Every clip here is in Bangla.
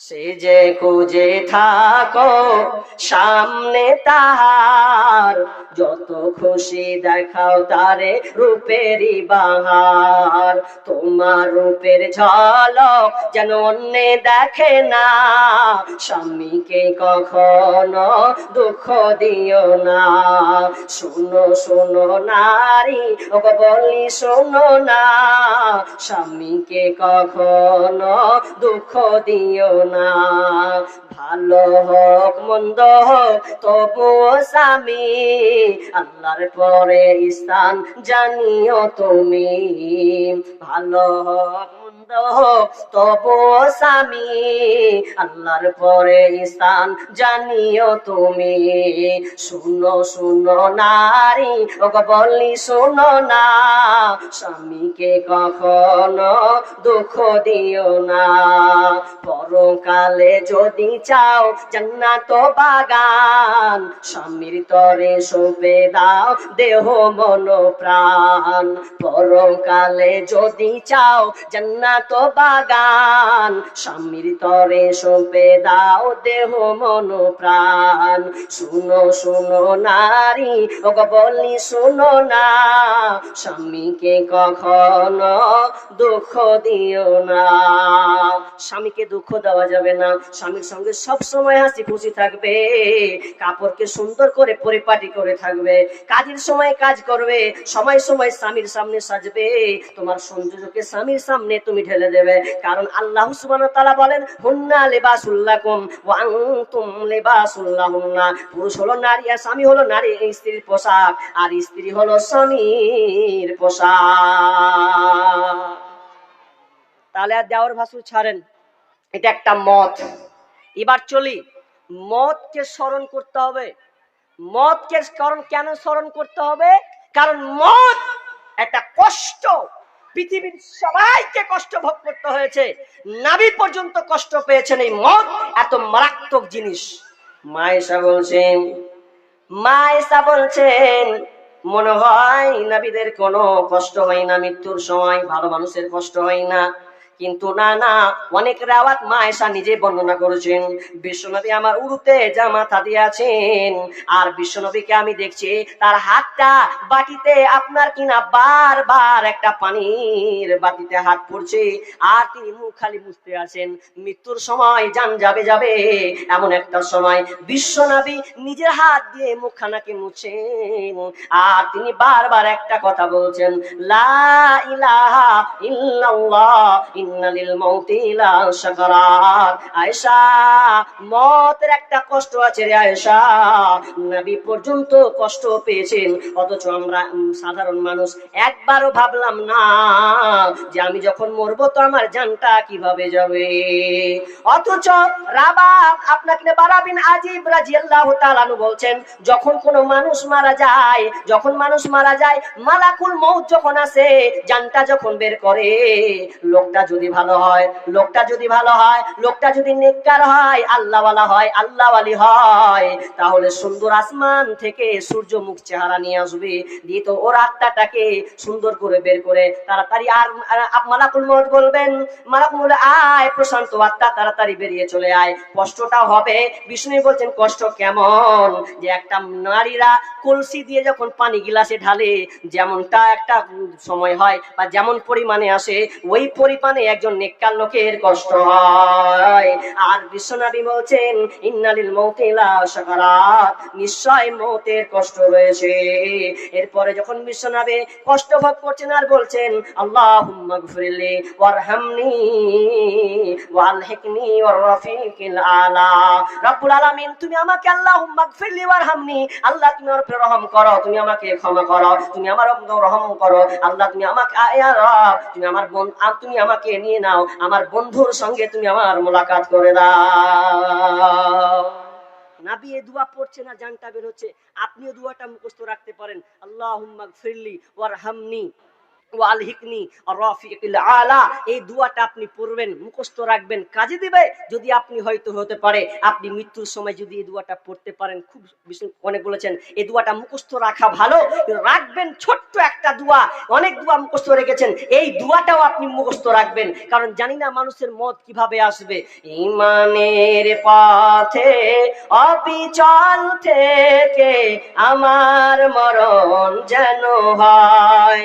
সে যে খুঁজে থাকো, সামনে তাহার। যত খুশি দেখাও তারে রূপেরই বাহার। তোমার রূপের ঝলক যেন অন্যে দেখে না। স্বামীকে কখনো দুঃখ দিও না। শুনো শুনো নারী ওকে বলি শোনো না। স্বামীকে কখনো দুঃখ দিও না ভালো হোক মন্দ হোক তবুও স্বামী আল্লাহর পরে স্থান জানিও তুমি। ভালো হোক মন্দ হোক তবুও স্বামী আল্লাহর পরে স্থান জানিও তুমি। শুনো শুনো নারী ওকে বললি শুনো না। স্বামীকে কখনো দুঃখ দিও না। পরকালে যদি চাও জান্নাত বাগান, স্বামীর তরে সোপে দাও দেহ, মন, প্রাণ। পরকালে যদি চাও জান্নাত বাগান, স্বামীর তরে সোপে দাও দেহ মন প্রাণ। শুনো শুনো নারী, ওগো বলি শুনো না, স্বামীকে কখনো দুঃখ দিও না। স্বামীকে দুঃখ দেওয়া যাবে না, স্বামীর সঙ্গে সব সময় হাসি খুশি থাকবে, কাপড়কে সুন্দর করে পরিপাটি করে থাকবে, কাজের সময় কাজ করবে, সময় সময় স্বামীর সামনে সাজবে, তোমার সৌন্দর্যকে স্বামীর সামনে তুমি ঢেলে দেবে। কারণ আল্লাহ সুবহানাহু তাআলা বলেন, হুন্না লিবাসুল্লাকুম ওয়া আনতুম লিবাসুল্লাহুন্না পুরুষ হলো নারী আর স্বামী হলো নারী স্ত্রীর পোশাক। আর স্ত্রী হলো স্বামীর পোশাক। তাহলে আর দেওয়ার ভাসুর ছাড়েন। এটা একটা মত। এবার চলি। মতকে স্মরণ করতে হবে। মতকে স্মরণ কেন স্মরণ করতে হবে? কারণ মত একটা কষ্ট। পৃথিবীর সবাইকে কষ্ট ভোগ করতে হয়েছে। নাবি পর্যন্ত কষ্ট পেয়েছেন এই মদ, এত মারাত্মক জিনিস। মায়েশা বলছেন মায়েশা বলছেন, মনে হয় নাবিদের কোনো কষ্ট হয় না, মৃত্যুর সময় ভালো মানুষের কষ্ট হয় না। কিন্তু না না, অনেক রাওয়াত মা এসা নিজে বর্ণনা করেছেন। বিশ্বনবী আমার উরুতে জামাতা দিয়েছেন। আর বিশ্বনবীকে আমি দেখছি, তার হাতটা বাটিতে আপনার কিনা বারবার একটা পানির বাটিতে হাত পড়ছে। আর তিনি মুখ খালি মুছতে আছেন। মৃত্যুর সময় যান যাবে যাবে, এমন একটা সময় বিশ্বনবী নিজের হাত দিয়ে মুখখানাকে মুছেন। আর তিনি বারবার একটা কথা বলছেন, লা ইলাহা ইল্লাল্লাহ একটা কষ্ট আছে রে আয়েশা। নবী পর্যন্ত কষ্ট পেয়েছেন, অথচ আমরা সাধারণ মানুষ একবারও ভাবলাম না যে আমি যখন মরবো তো আমার জানটা কীভাবে যাবে। অথচ রাবা আপনাকে বারাবিন আজিব রাজিয়াল্লাহু তাআলা বলছেন, যখন কোনো মানুষ মারা যায়, যখন মানুষ মারা যায়, মালাকুল মউত যখন আসে, জানটা যখন বের করে, লোকটা ভালো হয়, লোকটা যদি ভালো হয়, লোকটা যদি নেককার হয়, আল্লাহওয়ালা হয়, আল্লাহওয়ালি হয়, তাহলে সুন্দর আসমান থেকে সূর্য মুখ চেহারা নিয়ে আসবে। দিয়ে তো ওর আত্মাটাকে সুন্দর করে বের করে তাড়াতাড়ি আর মালাকুল মউত বলবেন, মালাকুল আয়, প্রশান্ত আত্মা, তাড়াতাড়ি বেরিয়ে চলে আয়। কষ্টটা হবে। বিষ্ণু বলছেন, কষ্ট কেমন যে একটা নারীরা কলসি দিয়ে যখন পানি গিলাসে ঢালে, যেমনটা একটা সময় হয় বা যেমন পরিমাণে আসে, ওই পরিমাণে একজন নেককার লোকের কষ্ট হয়। আর বিশ্বনবী বলছেন, ইন্নালিল মৌতিলা সাকারাত। নিশ্চয় মৌতের কষ্ট রয়েছে। এরপরে যখন বিশ্বনবী কষ্ট ভোগ করছেন আর বলছেন ওয়ারহামনি ওয়ালহিকনি ওয়ার রাফিকিল আলা। রব্বুল আলামিন, তুমি আমাকে ওয়ারহামনি। আল্লাহ, তুমি আমার রহম করো। তুমি আমাকে ক্ষমা করো। তুমি আমার রহম করো। আল্লাহ, তুমি আমাকে আয়া রব। তুমি আমার বোন তুমি আমাকে নিয়ে নাও। আমার বন্ধুর সঙ্গে তুমি আমার মোলাকাত করে দাও। না এ দোয়া পড়ছে না, জানটা বের হচ্ছে। আপনিও দোয়াটা মুখস্থ রাখতে পারেন। আল্লাহ ফিরলি ওয়ারহামনি। ওয়াল আলা, এই দুয়াটা আপনি পড়বেন, মুখস্থ রাখবেন, কাজে দিবে, যদি আপনি হয়তো হতে পারে, আপনি মৃত্যুর সময় যদি এই দুয়াটা পড়তে পারেন, খুব অনেক বলেছেন, এই দুয়াটা মুখস্থ রাখা ভালো, রাখবেন ছোট্ট একটা দুয়া, অনেক দুয়া মুখস্থ রেখেছেন, এই দুয়াটাও আপনি মুখস্থ রাখবেন, কারণ জানি না মানুষের মত কীভাবে আসবে, ইমানের পথে, অবিচল থেকে আমার মরণ যেন হয়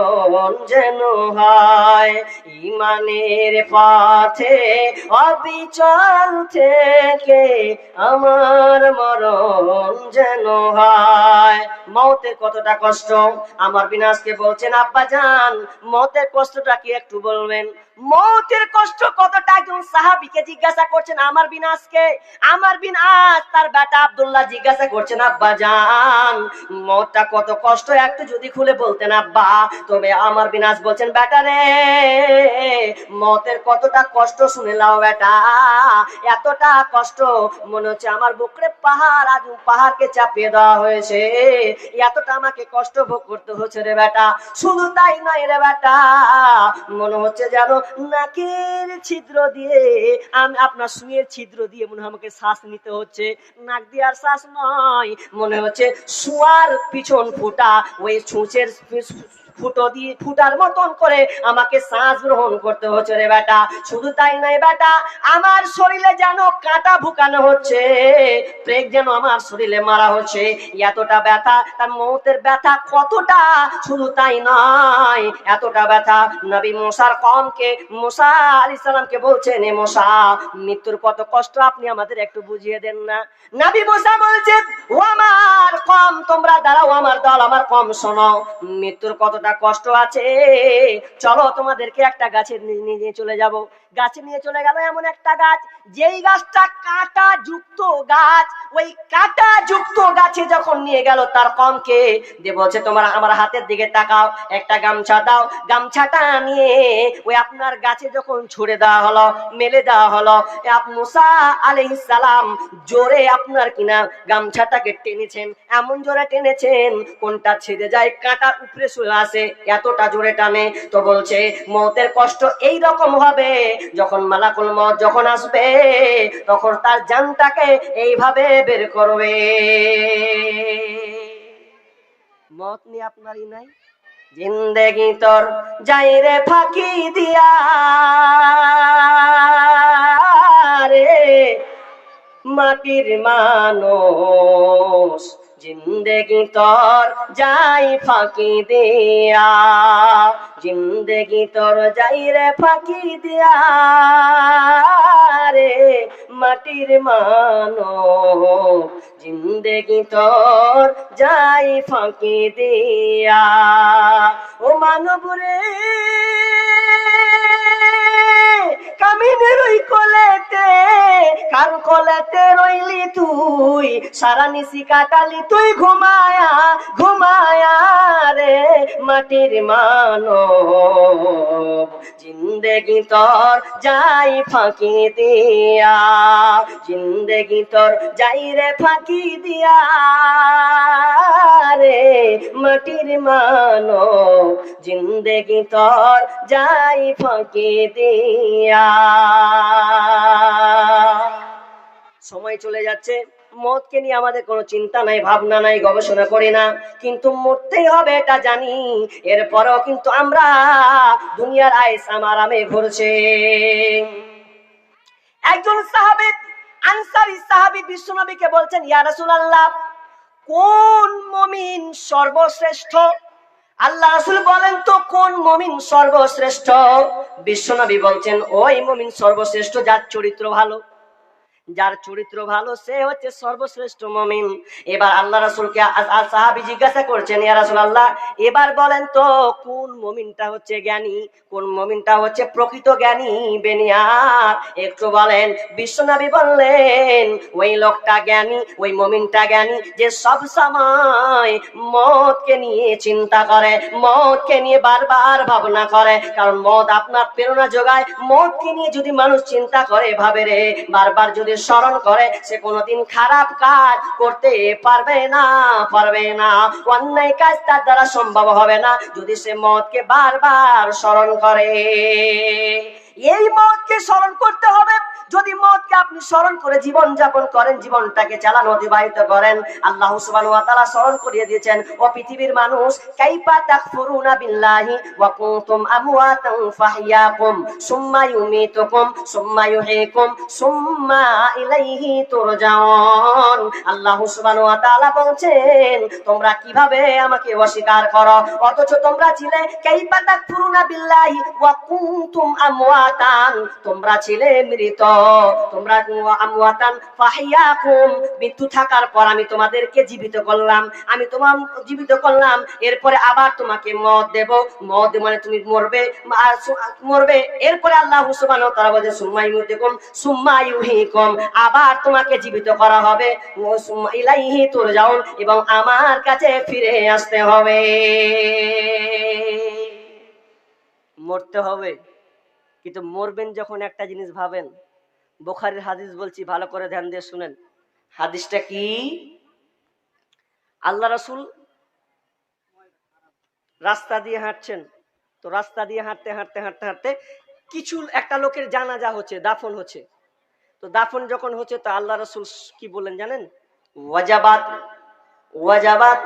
যেন হয়, ইমানের পাথে, অবিচল থেকে আমার মরণ যেন হয়। মতের কতটা কষ্ট, আমার বিনাশকে বলছেন আব্বা যান মতের কষ্টটা কি একটু বলবেন? মৌতের কষ্ট কতটা একজন সাহাবিকে জিজ্ঞাসা করছেন? আমার বিনাশকে আমার বিনাশ তার বেটা আব্দুল্লাহ জিজ্ঞাসা করছেন, আব্বা জান, মতটা কত কষ্ট একটু যদি খুলে বলতেন, আব্বা। তবে আমার বিনাশ বলছেন, বেটা রে, মতের কতটা কষ্ট শুনে লাও বেটা। এতটা কষ্ট, মনে হচ্ছে আমার বুকরে পাহাড়, আজ পাহাড়কে চাপিয়ে দেওয়া হয়েছে। এতটা আমাকে কষ্ট ভোগ করতে হচ্ছে রে বেটা। শুধু তাই নয় রে বেটা, মনে হচ্ছে যেন নাকের ছিদ্র দিয়ে, আমি আপনার সুয়ের ছিদ্র দিয়ে মনে হয় আমাকে শ্বাস নিতে হচ্ছে। নাক দিয়ে আর শ্বাস নয়, মনে হচ্ছে শুয়ার পিছন ফোটা ওই ছুঁচের ফুটো দিয়ে ফুটার মতন করে আমাকে শ্বাস গ্রহণ করতে হচ্ছে রে বেটা। শুধু তাই নয় বেটা, আমার শরীরে যেন কাঁটা ভুকানো হচ্ছে, প্রেগ যেন আমার শরীরে মারা হচ্ছে। এতটা ব্যথা, তার মৌতের ব্যথা কতটা? শুধু তাই নয়, এতটা ব্যথা। নবী মশার কমকে মশা আলি সালামকে বলছেন, এ মশা মৃত্যুর কত কষ্ট, আপনি আমাদের একটু বুঝিয়ে দেন না। নবী মশা বলছে ও আমার কম তোমরা দাঁড়াও, আমার দল, আমার কম শোনো। মৃত্যুর কষ্ট আছে। চলো তোমাদেরকে একটা গাছের নিয়ে চলে যাব। গাছে নিয়ে চলে গেল এমন একটা গাছ। যেই গাছটা কাঁটা যুক্ত গাছ, ওই কাঁটা যুক্ত গাছে যখন নিয়ে গেল তার কমকে যে বলছে, তোমার আমার হাতের দিকে তাকাও, একটা গামছা দাও। গামছাটা নিয়ে ওই আপনার গাছে যখন ছুড়ে দেওয়া হলো, মেলে দেওয়া হলো মুসা আলাইহিস সালাম জোরে আপনার কিনা গামছাটাকে টেনেছেন। এমন জোরে টেনেছেন, কোনটা ছেড়ে যায়, কাঁটার উপরে চলে আসে, এতটা জোরে টানে। তো বলছে, মতের কষ্ট এই রকম হবে যখন মালাকুল মত যখন আসবে, তখন তার জানটাকে এইভাবে বের করবে। মত নিয়ে আপনারই নাই? জিন্দেগি তোর যাই রে ফাঁকি দিয়া। রে মাটির মানুষ। জিন্দেগি তোর যাই ফাঁকি দিয়া জিন্দেগি তোর যাই রে ফাঁকি দিয়া রে মাটির মানব জিন্দেগি তোর যাই ফাঁকি দিয়া ও মানব রে কামিনের ওই কলেতে, কার কলেতে রইলি তুই, সারা নিশি কাটালি তুই ঘুমায়া ঘুমায়া রে মাটির মানব। জিন্দেগি তোর যাই ফাঁকি দিয়া, জিন্দেগি তোর যাই রে ফাঁকি দিয়া রে মাটির মানব। জিন্দেগি তোর যাই ফাঁকি দিয়া। সময় চলে যাচ্ছে। মদকে নিয়ে আমাদের কোনো চিন্তা নাই, ভাবনা নাই, গবেষণা করি না। কিন্তু মরতেই হবে এটা জানি। এরপরেও কিন্তু আমরা দুনিয়ার আইস আমার আরামে ঘুরছে একজন সাহাবী, আনসারি সাহাবী বিশ্বনবীকে বলছেন, ইয়া রাসূলুল্লাহ, কোন মমিন সর্বশ্রেষ্ঠ? আল্লাহ রাসূল বলেন তো, কোন মমিন সর্বশ্রেষ্ঠ? বিশ্বনবী বলছেন, ওই মমিন সর্বশ্রেষ্ঠ, যার চরিত্র ভালো। যার চরিত্র ভালো, সে হচ্ছে সর্বশ্রেষ্ঠ মমিন। এবার আল্লাহ রাসূলকে আ- জিজ্ঞাসা করছেন, ইয়া রাসূলুল্লাহ, এবার বলেন তো, কোন মমিনটা হচ্ছে জ্ঞানী? কোন মমিনটা হচ্ছে প্রকৃত জ্ঞানী? বেনিয়ার একটু বলেন। বিশ্বনবী বললেন, ওই লোকটা জ্ঞানী, ওই মমিনটা জ্ঞানী যে সব সময় মতকে নিয়ে চিন্তা করে মতকে নিয়ে বারবার ভাবনা করে। কারণ মদ আপনার প্রেরণা যোগায়। মতকে নিয়ে যদি মানুষ চিন্তা করে, ভাবে রে, বারবার যদি স্মরণ করে, সে কোনোদিন খারাপ কাজ করতে পারবে না পারবে না। অন্যায় কাজ তার দ্বারা সম্ভব হবে না। যদি সে মদকে বারবার স্মরণ করে, এই মতকে স্মরণ করতে হবে যদি মতকে আপনি স্মরণ করে জীবন যাপন করেন, জীবনটাকে চালানো, অতিবাহিত করেন, আল্লাহ সুবহানাহু ওয়া তাআলা স্মরণ করিয়ে দিয়েছেন, ও পৃথিবীর মানুষ, কাইফা তাকফুরুনা বিল্লাহি ওয়া কুনতুম আমওয়াতান ফাহইয়াকুম, সুম্মা ইউমীতুকুম, সুম্মা ইউহয়িকুম সুম্মা ইলাইহি তুরজাউন। আল্লাহ সুবহানাহু ওয়া তাআলা বলছেন, তোমরা কীভাবে আমাকে অস্বীকার করো? অথচ তোমরা ছিলে, কাইফা তাকফুরুনা বিল্লাহি ওয়া কুনতুম আমওয়াতান, তোমরা ছিলে মৃত। তোমরা আমওয়াতান, ফাহিয়াকুম, মৃত্যু থাকার পর আমি তোমাদেরকে জীবিত করলাম। আমি তোমার জীবিত করলাম, এরপরে আবার তোমাকে দেব। মানে তুমি মরবে মরবে। এরপরে আল্লাহ আবার তোমাকে জীবিত করা হবে। ও সুম্মা এবং আমার কাছে ফিরে আসতে হবে। মরতে হবে। কিন্তু মরবেন যখন, একটা জিনিস ভাবেন বোখারির হাদিস বলছি, ভালো করে ধ্যান দিয়ে শুনেন। হাদিসটা কি? আল্লাহ রাসূল রাস্তা দিয়ে হাঁটছেন। তো রাস্তা দিয়ে হাঁটতে হাঁটতে হাঁটতে হাঁটতে কিছু একটা লোকের জানাজা হচ্ছে, দাফন হচ্ছে। তো দাফন যখন হচ্ছে, তো আল্লাহ রসুল কি বললেন জানেন? ওয়াজাবাত ওয়াজাবাত,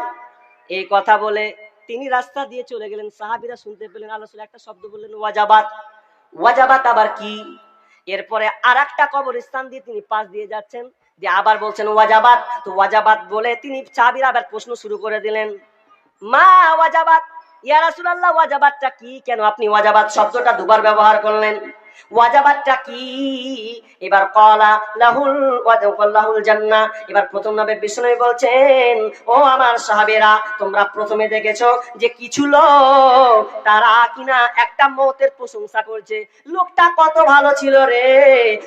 এই কথা বলে তিনি রাস্তা দিয়ে চলে গেলেন। সাহাবিরা শুনতে পেলেন, আল্লাহ একটা শব্দ বললেন, ওয়াজাবাত। ওয়াজাবাত আবার কি? এরপরে আর একটা কবরস্থান দিয়ে তিনি পাশ দিয়ে যাচ্ছেন, যে আবার বলছেন ওয়াজাবাদ তো ওয়াজাবাদ বলে তিনি চাবির আবার প্রশ্ন শুরু করে দিলেন, মা ওয়াজাবাদ ইয়া রাসূলুল্লাহ ওয়াজাবাদটা কি? কেন আপনি ওয়াজাবাদ শব্দটা দুবার ব্যবহার করলেন? ওয়াজাবাতটা কি? এবার কলা লাহুল এবার প্রথম বলছেন, ও আমার সাহাবেরা, তোমরা প্রথমে দেখেছ যে কিছু লোক, তারা কিনা একটা মতের প্রশংসা করছে। লোকটা কত ভালো ছিল রে,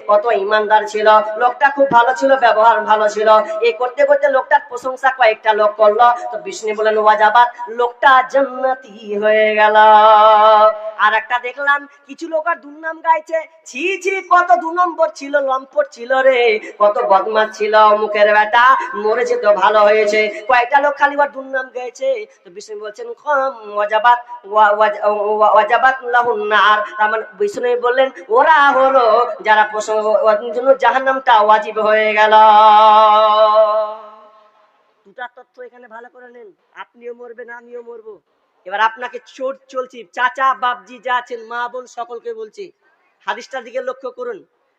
কত ইমানদার ছিল। লোকটা খুব ভালো ছিল, ব্যবহার ভালো ছিল। এই করতে করতে লোকটার প্রশংসা কয়েকটা লোক করল। তো বিষ্ণু বলেন ওয়াজাবাত, লোকটা জান্নাতি হয়ে গেল। আর একটা দেখলাম, কিছু লোক আর দুর্নাম গাইছে ছি ছি, কত দু নম্বর ছিল, লম্পট ছিল রে। কত বদমাস ছিল মুখের বেটা মরেছে তো ভালো হয়েছে। কয়েকটা লোক খালি ওর দুর্নাম গাইছে তো বিষ্ণু বলছেন ওয়াজাবাত, ওয়া- ওয়া- ওয়া- ওয়াজাবাত তার মানে বিষ্ণু বললেন, ওরা হলো যারা প্রসঙ্গ জন্য ওয়াজিব হয়ে গেল। দুটা তথ্য এখানে ভালো করে নেন। আপনিও মরবেন, আমিও মরবো। এবার আপনাকে চোর চলছি। চাচা, বাপজি যা আছেন, মা, বোন সকলকে বলছি। হাদিসটার দিকে লক্ষ্য করুন।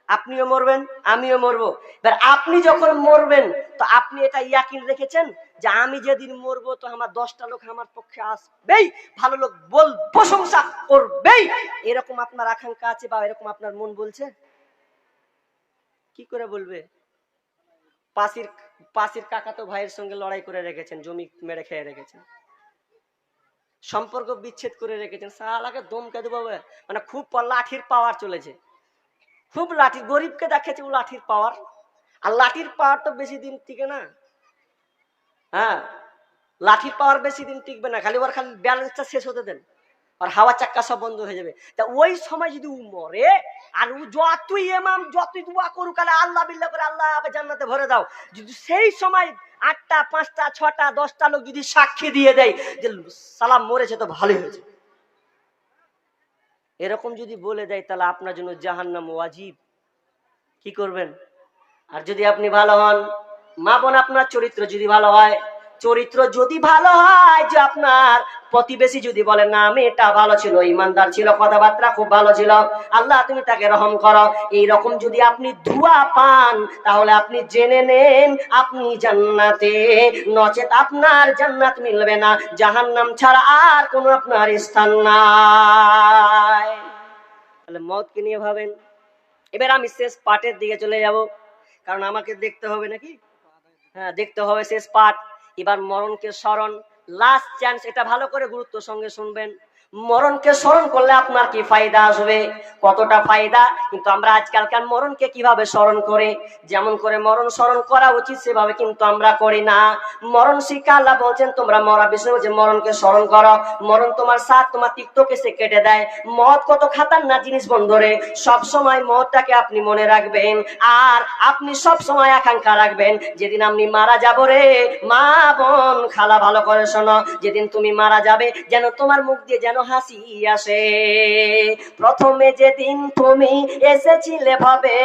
আপনিও মরবেন, আমিও মরবো। এবার আপনি যখন মরবেন, তো আপনি এটা ইয়াকিন রেখেছেন যে আমি যেদিন মরবো, তো আমার দশটা লোক আমার পক্ষে আসবেই। ভালো লোক বল প্রশংসা করবেই। এরকম আপনার আকাঙ্ক্ষা আছে বা এরকম আপনার মন বলছে? কি করে বলবে? পাশির পাশির কাকাতো ভাইয়ের সঙ্গে লড়াই করে রেখেছেন, জমি মেরে খেয়ে রেখেছেন। সম্পর্ক বিচ্ছেদ করে রেখেছেন। সালাকে দমকে দেবো মানে খুব লাঠির পাওয়ার চলেছে। খুব লাঠি গরিবকে দেখেছে ও লাঠির পাওয়ার আর লাঠির পাওয়ার তো বেশি দিন টিকে না। হ্যাঁ? লাঠির পাওয়ার বেশি দিন টিকবে না। খালি ওর খালি ব্যালেন্সটা শেষ হতে দেন। আর হাওয়া চাক্কা সব বন্ধ হয়ে যাবে। তা ওই সময় যদি ও মরে, আর ও যতই এমাম যতই দোয়া করুক আলে আল্লাহ বিল্লাহ করে আল্লাহ আমাকে জান্নাতে ভরে দাও। যদি সেই সময় আটটা, পাঁচটা, ছটা, দশটা লোক যদি সাক্ষী দিয়ে দেয় যে, সালাম মরেছে তো ভালোই হয়েছে। এরকম যদি বলে দেয়, তাহলে আপনার জন্য জাহান্নাম ওয়াজিব। কি করবেন? আর যদি আপনি ভালো হন, মা বোন আপনার চরিত্র যদি ভালো হয় চরিত্র যদি ভালো হয় যে আপনার প্রতিবেশী যদি বলে, না, মেয়েটা ভালো ছিল, ইমানদার ছিল, কথাবার্তা খুব ভালো ছিল, আল্লাহ তুমি তাকে রহম করো। এই রকম যদি আপনি ধোয়া পান, তাহলে আপনি জেনে নেন আপনি জান্নাতে নচেত আপনার জান্নাত মিলবে না। জাহান্নাম ছাড়া আর কোনো আপনার স্থান নাই। তাহলে মতকে নিয়ে ভাবেন। এবার আমি শেষ পাটের দিকে চলে যাব, কারণ আমাকে দেখতে হবে নাকি? হ্যাঁ দেখতে হবে শেষ পাঠ। এবার মরণকে স্মরণ লাস্ট চান্স এটা ভালো করে গুরুত্ব সঙ্গে শুনবেন। মরণকে স্মরণ করলে আপনার কি ফায়দা আসবে? কতটা ফায়দা? কিন্তু আমরা আজকালকার মরণকে কীভাবে স্মরণ করে? যেমন করে মরণ স্মরণ করা উচিত, সেভাবে কিন্তু আমরা করি না। মরণ শিক্ষা আল্লাহ বলছেন, তোমরা মরা বিষ্ণু যে মরণকে স্মরণ করো। মরণ তোমার সাথ তোমার তিক্তকে সে কেটে দেয়। মত কত খাতার না জিনিস বন্ধরে, সব সময় মতটাকে আপনি মনে রাখবেন। আর আপনি সব সময় আকাঙ্ক্ষা রাখবেন, যেদিন আপনি মারা যাব রে, মা বোন, খালা ভালো করে শোনো, যেদিন তুমি মারা যাবে, যেন তোমার মুখ দিয়ে যেন হাসি আসে প্রথমে যেদিন তুমি এসেছিলে ভাবে,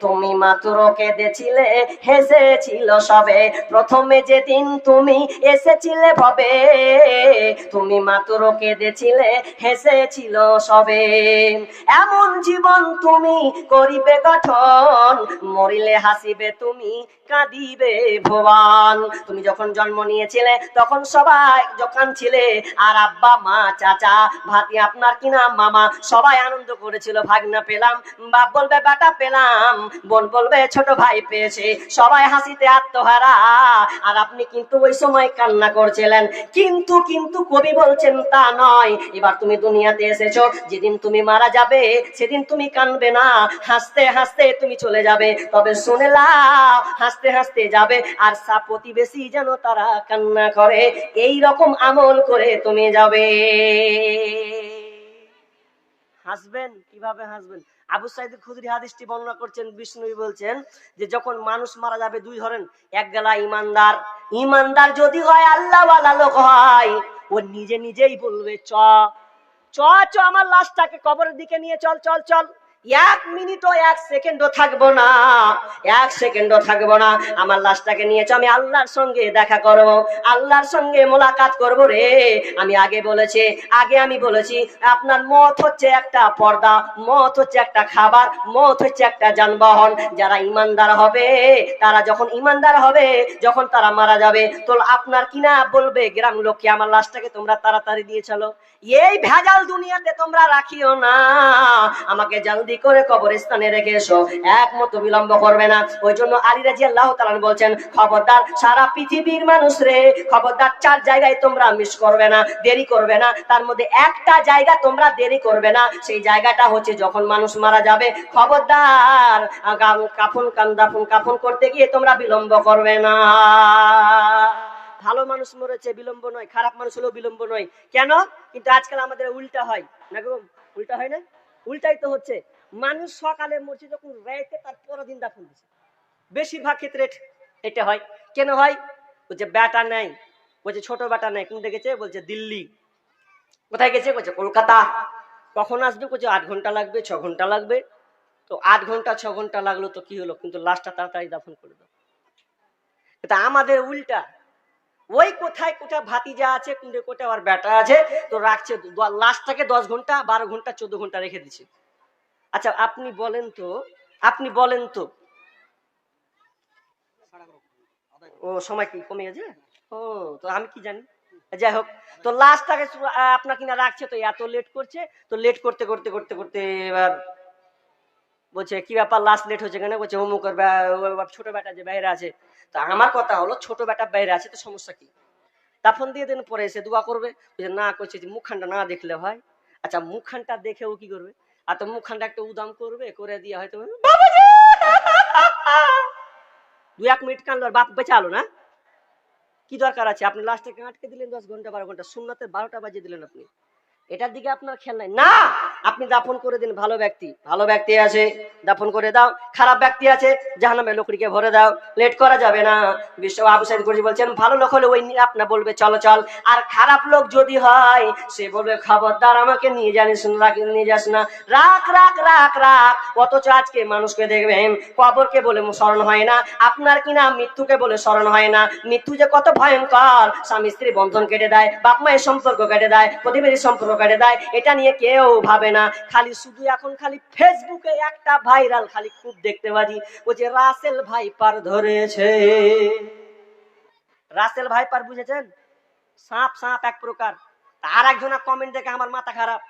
তুমি মাত্র কেঁদেছিলে, হেসেছিল সবে। প্রথমে যেদিন তুমি এসেছিলে ভাবে, তুমি মাত্র কেঁদেছিলে, হেসেছিল সবে। এমন জীবন তুমি করিবে গঠন, মরিলে হাসিবে তুমি, কাঁদিবে ভবান তুমি যখন জন্ম নিয়েছিলে, তখন সবাই যখন ছিলে, আর আব্বা, মা, চাচা ভাতি আপনার কিনা মামা, সবাই আনন্দ করেছিল, ভাগনা পেলাম, বাপ বলবে, বেটা, পেলাম। বোন বলবে, ছোট ভাই পেয়েছে। সবাই হাসিতে আত্মহারা। আর আপনি কিন্তু ওই সময় কান্না করছিলেন। কিন্তু কিন্তু কবি বলছেন তা নয়। এবার তুমি দুনিয়াতে এসেছ, যেদিন তুমি মারা যাবে, সেদিন তুমি কানবে না। হাসতে হাসতে তুমি চলে যাবে। তবে শুনে লাও, হাসতে হাসতে যাবে। আর সা প্রতিবেশী যেন তারা কান্না করে এই রকম আমল করে তুমি যাবে। হাসবেন? কীভাবে হাসবেন? আবু খুদরি হাদিসটি বর্ণনা করছেন বলছেন যে যখন মানুষ মারা যাবে দুই ধরেন, এক গেলা ইমানদার। ইমানদার যদি হয় আল্লাহ লোক হয়, ও নিজে নিজেই বলবে, চ চ চ, আমার লাশটাকে কবরের দিকে নিয়ে চল চল চল। এক মিনিটও এক সেকেন্ডও থাকব না। এক সেকেন্ডও থাকব না। আমার লাশটাকে নিয়েছ আমি আল্লাহর সঙ্গে দেখা করব। আল্লাহর সঙ্গে মোলাকাত করব রে। আমি আগে বলেছি, আগে আমি বলেছি, আপনার মত হচ্ছে একটা পর্দা, মত হচ্ছে একটা খাবার, মত হচ্ছে একটা যানবাহন। যারা ইমানদার হবে, তারা যখন ইমানদার হবে, যখন তারা মারা যাবে, তো আপনার কিনা বলবে? গ্রাম লোককে আমার লাশটাকে তোমরা তাড়াতাড়ি দিয়ে চলো। এই ভেজাল দুনিয়াতে তোমরা রাখিও না। আমাকে জলদি করে কবরস্থানে রেখে এসো। এক মতো বিলম্ব করবে না। ওই জন্য আলী রাজি আল্লাহ তালান বলছেন, খবরদার, সারা পৃথিবীর মানুষ রে, খবরদার, চার জায়গায় তোমরা মিস করবে না, দেরি করবে না। তার মধ্যে একটা জায়গা তোমরা দেরি করবে না। সেই জায়গাটা হচ্ছে যখন মানুষ মারা যাবে। খবরদার কাফন কান দাফন কাফন করতে গিয়ে তোমরা বিলম্ব করবে না। ভালো মানুষ মরেছে, বিলম্ব নয়। খারাপ মানুষ হলেও বিলম্ব নয়। কেন? কিন্তু আজকাল আমাদের উল্টা হয়। না উল্টা হয় না? উল্টাই তো হচ্ছে। মানুষ সকালে মরছে যখন রাইতে তার পরের দিন দাফন দিচ্ছে বেশিরভাগ ক্ষেত্রে এটা হয়। কেন হয়? বলছে ব্যাটা নাই বলছে ছোট ব্যাটা নেই কোন গেছে? বলছে দিল্লি। কোথায় গেছে? বলছে কলকাতা। কখন আসবে? বলছে আট ঘণ্টা লাগবে, ছ ঘণ্টা লাগবে। তো আট ঘণ্টা, ছ ঘণ্টা লাগল তো কি হলো? কিন্তু লাশটা তাড়াতাড়ি দাফন করে দাও। এটা আমাদের উল্টা। ওই কোথায় কোথায় ভাতিজা আছে কুন্ডে কোথায় আর বেটা আছে, তো রাখছে লাশটাকে দশ ঘণ্টা, বারো ঘণ্টা, চোদ্দ ঘণ্টা রেখে দিচ্ছে আচ্ছা আপনি বলেন তো, আপনি বলেন তো। ও, সময় কি কমে গেছে? ও, তো আমি কি জানি? যাই হোক, তো লাস্টটাকে আপনার কিনা রাখছে তো, এত লেট করছে, তো লেট করতে করতে করতে করতে এবার বলছে, কি ব্যাপার লাস্ট লেট হচ্ছে কেন? বলছে অমুকের ছোট বেটা যে বাইরে আছে। তা আমার কথা হলো, ছোট বেটা বাইরে আছে, তো সমস্যা কি? দাফন দিয়ে দিন, পরে এসে দোয়া করবে। না করছে যে মুখখানটা না দেখলে হয়। আচ্ছা মুখখানটা দেখে ও কি করবে? আর তো মুখখানটা একটা উদাম করবে করে দিয়ে হয়তো দু এক মিনিট কানলো আর বাপ বেঁচালো না? কি দরকার আছে? আপনি লাস্টে আটকে দিলেন দশ ঘণ্টা বারো ঘণ্টা শূন্যতে বারোটা বাজিয়ে দিলেন আপনি। এটার দিকে আপনার খেয়াল নাই। না! আপনি দাফন করে দিন ভালো ব্যক্তি। ভালো ব্যক্তি আছে, দাফন করে দাও। খারাপ ব্যক্তি আছে জাহান্নামে লোকড়িকে ভরে দাও। লেট করা যাবে না। বিশ্ব আবু সাইদ গুরুজি বলছেন, ভালো লোক হলে ওই নি- আপনার বলবে, চলো, চল। আর খারাপ লোক যদি হয়, সে বলবে, খবরদার, আমাকে নিয়ে জানিস না নিয়ে যাস না। রাখ রাখ রাখ রাখ অথচ আজকে মানুষকে দেখবেন, কবরকে বলে স্মরণ হয় না। আপনার কিনা মৃত্যুকে বলে স্মরণ হয় না। মৃত্যু যে কত ভয়ঙ্কর। স্বামী স্ত্রী বন্ধন কেটে দেয়, বাপ মায়ের সম্পর্ক কেটে দেয় প্রতিবেশী সম্পর্ক কেটে দেয়। এটা নিয়ে কেউ ভাবে না। খালি শুধু এখন খালি ফেসবুকে একটা ভাইরাল খালি খুব দেখতে পারি। ও যে রাসেল ভাই পার ধরেছে। রাসেল ভাই পার বুঝেছেন? সাপ সাপ এক প্রকার। আর একজনের কমেন্ট দেখে আমার মাথা খারাপ।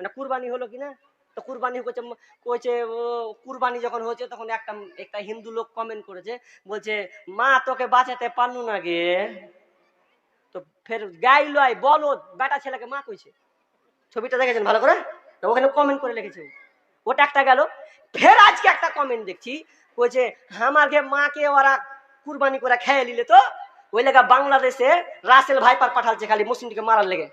মানে কুরবানি হলো কিনা? তো কুরবানি করেছে কইছে কুরবানি যখন হয়েছে তখন একটা একটা হিন্দু লোক কমেন্ট করেছে। বলছে, মা, তোকে বাঁচাতে পারনু না গে। তো ফের গাই লয় বলো বেটা ছেলেকে মা কইছে। ছবিটা দেখেছেন ভালো করে? তো ওখানে কমেন্ট করে লিখেছে ওটা একটা গেল। ফের আজকে একটা কমেন্ট দেখছি। কইছে আমাকে, মাকে ওরা কুরবানি করে খেয়ে নিলে তো? ওই লেগা বাংলাদেশে রাসেল ভাইপার পাঠালছে খালি মুসলিমকে মারার লেগে।